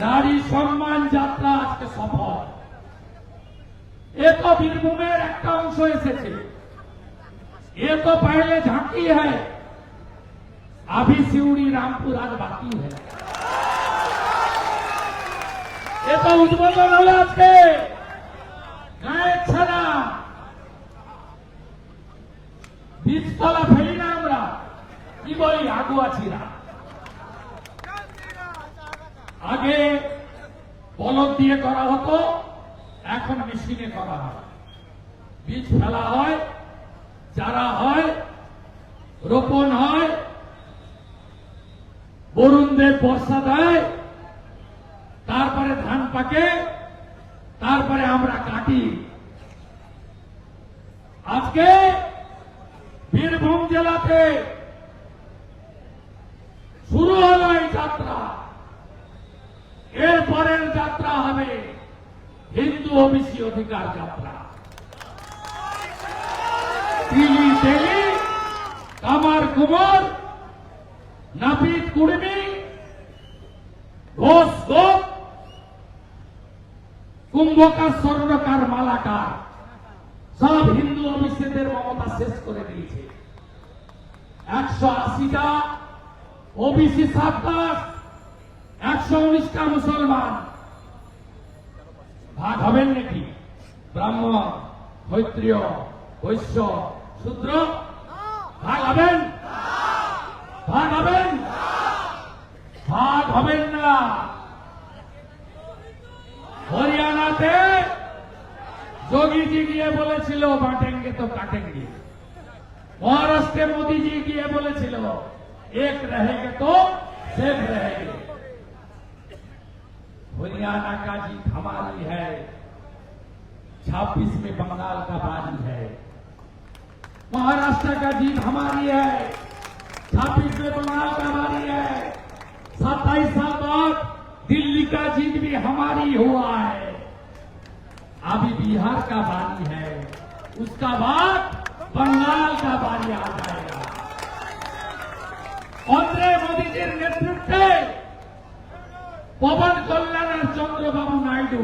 নারী সম্মান যাত্রা আজকে সফল এ তো বীরভূমের একটা অংশ এসেছে এ তো पहले झांकी है अभी सिउड़ी रामपुर आज बाकी है এ তো উদ্বোধন হলো আজকে গায়ের ছাড়া বীজতলা ফেলি না আমরা কি বলি আগুয়া ছিলা আগে বলদ দিয়ে করা হতো, এখন মেশিনে করা হয়। বীজ ফেলা হয়, চারা হয়, রোপণ হয়, বরুণদের বর্ষা দেয়, তারপরে ধান পাকে, তারপরে আমরা কাটি। আজকে বীরভূম জেলাতে শুরু হলো এই যাত্রা। যাত্রা হবে। হিন্দু ওবিসি অধিকার যাত্রা। তিলি তেলি কামার কুমার, নাপিত কুড়মি, ঘোষ গোপ, কুম্ভকার স্বর্ণকার মালাকার, সব হিন্দু অবিশ্বেদের মমতা শেষ করে দিয়েছে। একশো আশিটা ওবিসি সাতটাস একশো উনিশটা মুসলমান। ভাগ হবেন নাকি? ব্রাহ্মণ ক্ষত্রিয়, বৈশ্য, শূদ্র? ভাগ হবেন? ভাগ হবেন? ভাগ হবেন না। হরিয়ানাতে যোগীজি গিয়ে বলেছিল, বাটেঙ্গে তো কাটেঙ্গে। মহারাষ্ট্রে মোদীজি গিয়ে বলেছিল, এক রহেগে তো সেফ রহেগে। হরিয়ানা छब्बीस में बंगाल का बाजी है। महाराष्ट्र का जीत हमारी है। छब्बीस में बंगाल का बाजी है। सत्ताईस साल बाद दिल्ली का जीत भी हमारी हुआ है। अभी बिहार का बाजी है। उसका बाद बंगाल का बाजी आ जाएगा। और मोदी जी नेतृत्व पवन कल्याण चंद्रबाबू नायडू।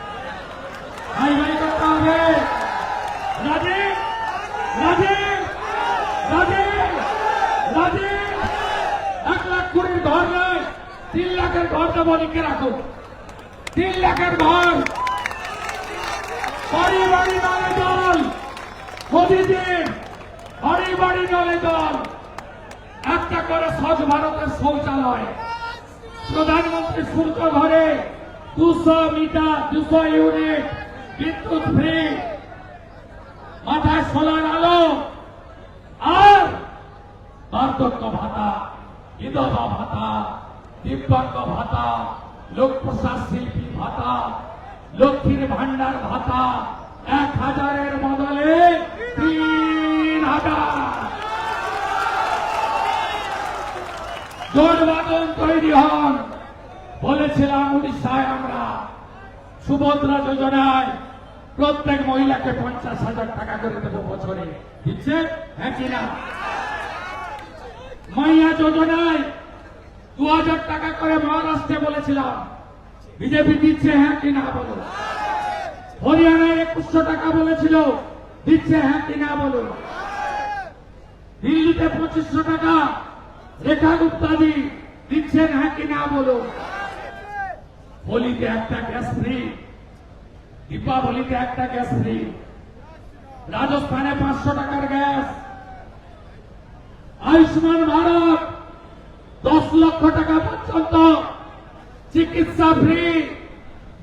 বাই বাই করতে হবে রাজীব রাজীব রাজীব রাজীব এক লাখ কুড়ির ঘর নয় তিন লাখের ঘর দেবো লিখে রাখুন তিন লাখের ঘর বাড়ি বাড়ি নলে জল মোদিজির বাড়ি বাড়ি নলে জল একটা করে স্বচ্ছ ভারতের শৌচালয় প্রধানমন্ত্রী সূর্য ঘরে দুশো মিটার, দুশো ইউনিট বিদ্যুৎ ফ্রি। মাথায় সোলার আলো। আর বার্ধক্য ভাতা, বিধবা ভাতা, দিব্যাঙ্গ ভাতা লোক প্রসাদ শিল্পী ভাতা, লক্ষ্মীর ভান্ডার ভাতা, এক হাজারের বদলে তিন হাজার। জোট বাদন তৈরি হন, বলেছিলাম উড়িষ্যায় আমরা। সুভদ্রা যোজনায় প্রত্যেক মহিলাকে পঞ্চাশ হাজার টাকা করে দেবো বছরে। দিচ্ছে? হ্যাঁ মাইয়া যোজনায় দু হাজার টাকা করে মহারাষ্ট্রে বলেছিলাম। বিজেপি দিচ্ছে হ্যাঁ কি না বলো? হরিয়ানায় একুশশো টাকা বলেছিল, দিচ্ছে হ্যাঁ কি না বলো? দিল্লিতে পঁচিশশো টাকা, রেখা গুপ্তাজি দিচ্ছেন হ্যাঁ কি না বলো? হোলিতে একটা গ্যাস ফ্রি দীপাবলিতে একটা গ্যাস ফ্রি রাজস্থানে পাঁচশো টাকার গ্যাস, আয়ুষ্মান ভারত দশ লক্ষ টাকা পর্যন্ত, চিকিৎসা ফ্রি,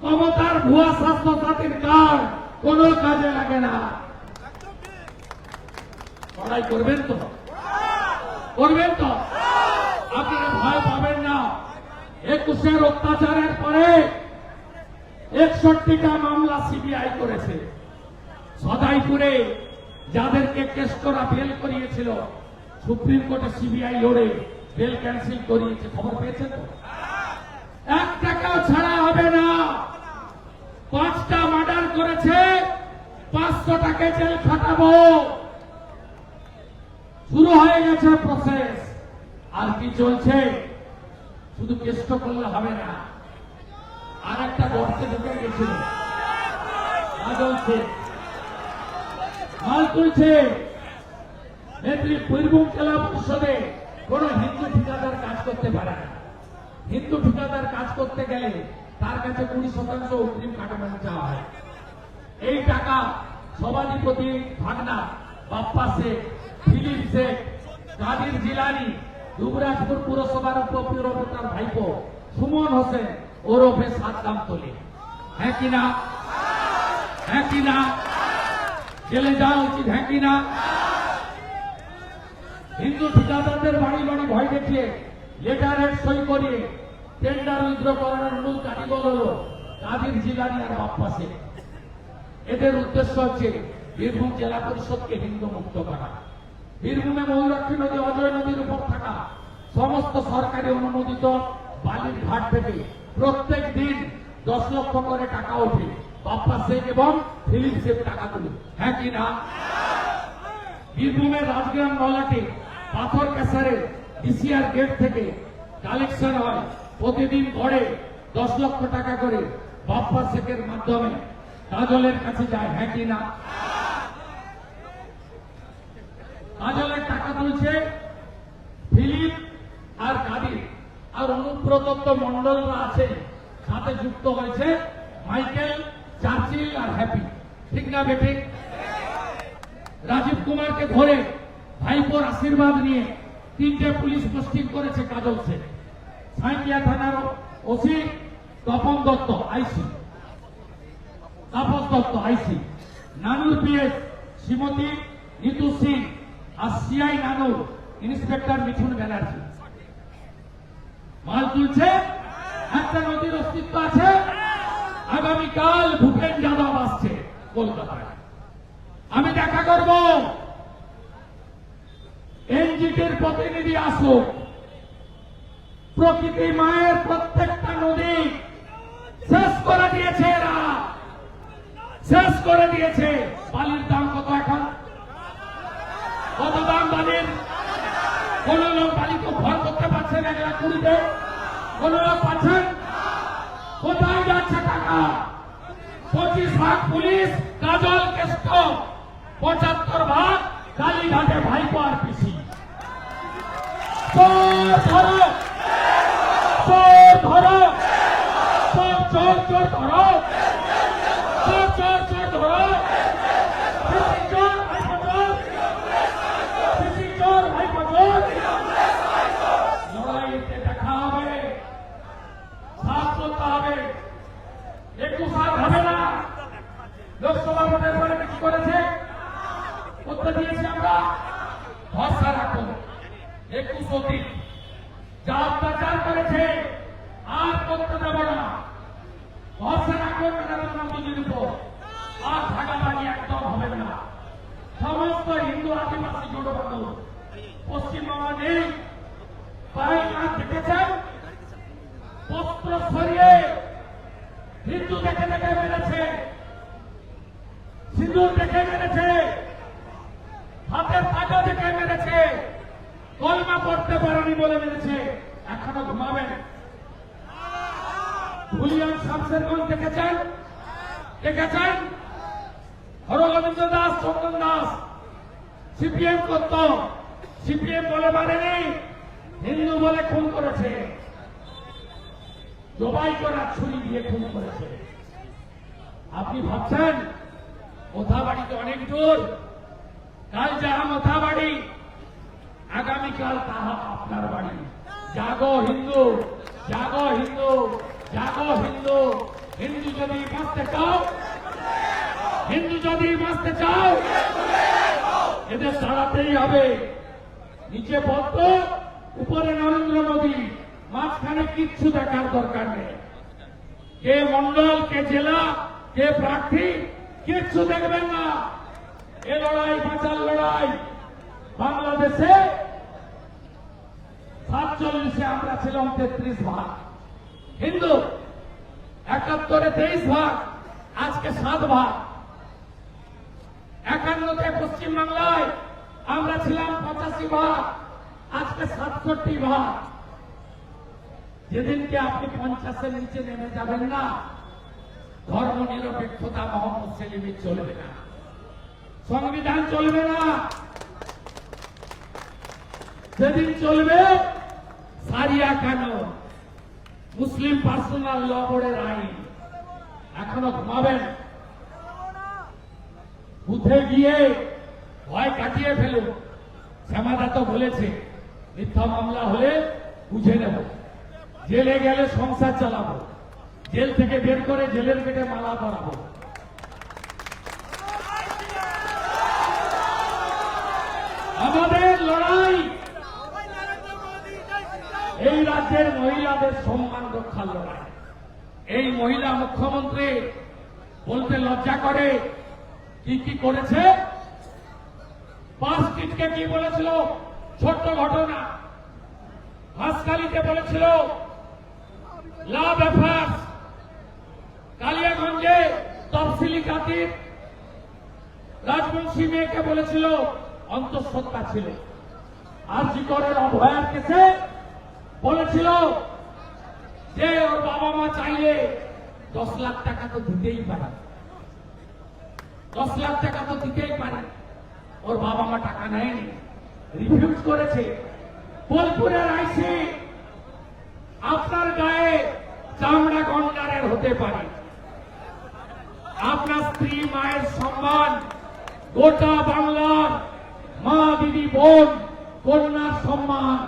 ক্ষমতার ভুয়া স্বাস্থ্য সাথীর কার্ড, কোন কাজে লাগে না। লড়াই করবেন তো? করবেন তো? আপনারা ভয় পাবেন না একুশের অত্যাচারের পরে একষট্টিটা মামলা সিবিআই করেছে। সদাইপুরে যাদেরকে কেস করা বেল করিয়েছিল, সুপ্রিম কোর্টে সিবিআই লড়ে বেল ক্যান্সেল করিয়েছে। খবর পেয়েছেন তো? এক টাকাও ছাড়া হবে না। পাঁচটা মার্ডার করেছে পাঁচশো টাকা জেল খাটাবো। শুরু হয়ে গেছে প্রসেস আর কি চলছে? শুধু কেষ্ট করলে হবে না। আর একটা গর্তে ঢুকে গেছিল। মাল তুলছে। নেত্রী বীরভূম জেলা পরিষদে কোন হিন্দু ঠিকাদার কাজ করতে পারে না। হিন্দু ঠিকাদার কাজ করতে গেলে তার কাছে কুড়ি শতাংশ অগ্রিম কাটানো চাওয়া হয়। এই টাকা সভাধিপতি ভাগনা, বাপ্পা শেখ, ফিলিপ শেখ, কাদির জিলানি যুবরাজপুর পুরসভার উপপুরতার ভাইপো সুমন হোসেন ওরফে সাদ্দাম তলি। হ্যাঁ কিনা হ্যাঁ কিনা জেলে যাওয়া উচিত হ্যাঁ কিনা হিন্দু ঠিকাদারদের বাড়ি বাড়ি ভয় দেখিয়ে লেটারের সই করিয়ে টেন্ডার উইথড্র করানোর মূল কারিগর হল কাদির জিলানি আর বাপ্পা শেখ এদের উদ্দেশ্য হচ্ছে বীরভূম জেলা পরিষদকে হিন্দু মুক্ত করা। বীরভূমে ময়ূরাক্ষী নদী, অজয় নদীর উপর থাকা সমস্ত সরকারি অনুমোদিত বালির ঘাট থেকে প্রত্যেক দিন দশ লক্ষ করে টাকা ওঠে। শেখ এবং ফিলিপ শেখ টাকা তুলে। হ্যাঁ কি না? বীরভূমের রাজগ্রাম নলাটে পাথর ক্যাসারে ডিসিআর গেট থেকে কালেকশন হয়। প্রতিদিন গড়ে দশ লক্ষ টাকা করে বাপ্পা শেখের মাধ্যমে। কাজলের কাছে যায় হ্যাঁ কি না? কাজলের টাকা তুলছে ফিলিপ আর কাদির। আর অনুব্রতত্ব মন্ডলরা আছে, সাথে যুক্ত হয়েছে মাইকেল, চার্চিল আর হ্যাপি। ঠিক না বেঠিক রাজীব কুমারকে ধরে ভাইপোর আশীর্বাদ নিয়ে তিনটে পুলিশ পোস্টিং করেছে কাজল সেন। সাঁইকিয়া থানার OC Tapan Dutta, IC. Tapas Dutta, IC. Nanoor PS, Shrimati Nitu Singh আর সিআই নানুর ইন্সপেক্টর মিঠুন ব্যানার্জি মাল তুলছে, একটা নদীর অস্তিত্ব আছে। আগামীকাল ভূপেন যাদব আসছে কলকাতায়। আমি দেখা করব। এনজিটির প্রতিনিধি আসুক। প্রকৃতি মায়ের প্রত্যেকটা নদী শেষ করে দিয়েছে এরা। শেষ করে দিয়েছে বালির দাম টাকা? পঁচিশ ভাগ পুলিশ, কাজল কেষ্ট, পঁচাত্তর ভাগ কালীঘাটে ভাইপো আর পিসি। চোর ধরো! চোর ধরো চোর চোর চোর ধরো পিসি চোর ভাইপো চোর পিসি চোর ভাইপো চোর লড়াইতে দেখা হবে সাথ করতে হবে একটু সাথ হবে না লোকসভা ভোটের পরে কি করেছে করতে দিয়েছি আমরা ভরসা রাখুন একুশ অতীত যা অত্যাচার করেছে আর করতে দেব না ভরসা রাখুন নরেন্দ্র মোদীর উপর আর ভাগাভাগি একদম হবে না সমস্ত হিন্দু আদিবাসী জোট বান্ধব পশ্চিমবঙ্গ নেই পায়খানা দেখেছেন বস্ত্র সরিয়ে হিন্দু দেখে দেখে মেরেছে সিঁদুর দেখে মেরেছে হাতের টাকা দেখে মেরেছে কলমা পড়তে পারেনি বলে মেরেছে এখনও ঘুমাবেন ভুলিয়ান শামসেরগঞ্জ দেখেছেন? দেখেছেন? হরগোবিন্দ দাস, চন্দন দাস। সিপিএম করত। সিপিএম বলে মানেনি হিন্দু বলে খুন করেছে। জবাই করা ছুরি দিয়ে খুন করেছে। আপনি ভাবছেন মোথাবাড়িতে অনেক দূর। কাল যাহা মোথাবাড়ি আগামীকাল তাহা আপনার বাড়ি। জাগো হিন্দু জাগো হিন্দু। জাগো হিন্দু। হিন্দু যদি বাঁচতে চাও, হিন্দু যদি বাঁচতে চাও, এদের দাঁড়াতেই হবে। নিচে পদ্ম, উপরে নরেন্দ্র মোদী। মাঝখানে কিচ্ছু দেখার দরকার নেই। কে মন্ডল কে জেলা, কে প্রার্থী, কিচ্ছু দেখবেন না। এ লড়াই, বাঁচার লড়াই। বাংলাদেশে সাতচল্লিশে আমরা ছিলাম তেত্রিশ ভাগ। হিন্দু, একাত্তরে তেইশ ভাগ, আজকে সাত ভাগ। একান্নতে পশ্চিম বাংলায় আমরা ছিলাম পঁচাশি ভাগ, আজকে সাতষট্টি ভাগ। যেদিনকে আপনি পঞ্চাশের নিচে নেমে যাবেন না ধর্ম নিরপেক্ষতা মোহাম্মদ সেলিমের চলবে না। সংবিধান চলবে না। যেদিন চলবে, সারিয়া কেন মুসলিম পার্সোনাল ল বোর্ডের আইন। এখনও ঘুমাবেন। বুথে গিয়ে ভয় কাটিয়ে ফেলুন। শ্যামাদা তো বলেছে, মিথ্যা মামলা হলে বুঝে নেব। জেলে গেলে সংসার চালাবো। জেল থেকে বের করে জেলের গেটে মালা করাবো আমাদের লড়াই এই রাজ্যের মহিলাদের সম্মান। রক্ষার লড়াই এই মহিলা মুখ্যমন্ত্রী বলতে লজ্জা করে, কি কি করেছে? পাঁচটিকে কি বলেছিল? ছোট্ট ঘটনা। হাসকালিতে বলেছিল, লাভ অ্যাফেয়ার্স। কালিয়াগঞ্জে তফসিলি কাতির রাজবংশী মেয়েকে বলেছিল, অন্তঃসত্ত্বা ছিল। আর জিকরের অভয়ার কেসে বলেছিল যে ওর বাবা মা চাইলে দশ লাখ টাকা তো দিতেই পারে। দশ লাখ টাকা তো দিতেই পারে। ওর বাবা মা টাকা নেয়নি। রিফিউজ করেছে। বোলপুরের আইসি, আপনার গায়ে চামড়া গন্ডারের হতে পারে। আপনার স্ত্রী মায়ের সম্মান, গোটা বাংলার মা দিদি বোন কন্যার সম্মান।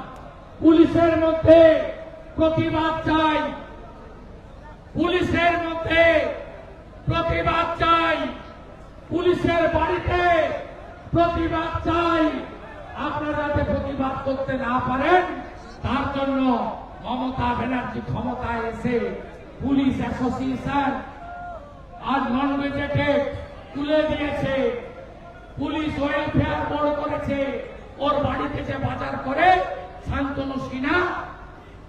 পুলিশের মধ্যে প্রতিবাদ চাই। পুলিশের মধ্যে প্রতিবাদ চাই। পুলিশের বাড়িতে প্রতিবাদ চাই। আপনারা যাতে প্রতিবাদ করতে না পারেন, তার জন্য মমতা ব্যানার্জি ক্ষমতায় এসে পুলিশ অ্যাসোসিয়েশন আর নন গেজেটেড তুলে দিয়েছে। পুলিশ ওয়েলফেয়ার বড় করেছে। ওর বাড়িতে যে বাজার করে শান্তনু সিনহা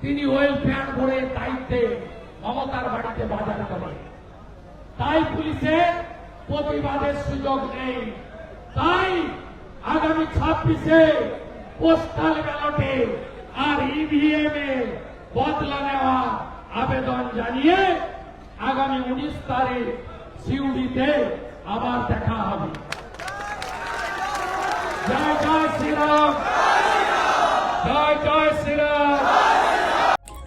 তিনি ওয়েলফেয়ার বোর্ডের দায়িত্বে মমতার বাড়িতে বাজার করে তাই পুলিশের প্রতিবাদের সুযোগ নেই। তাই আগামী ছাব্বিশে পোস্টাল ব্যালটে আর ইভিএম এ বদলা নেওয়া আবেদন জানিয়ে আগামী উনিশ তারিখ সিউড়িতে আবার দেখা হবে। জয় জয় শ্রীরাম। জয় জয় শ্রীরাম।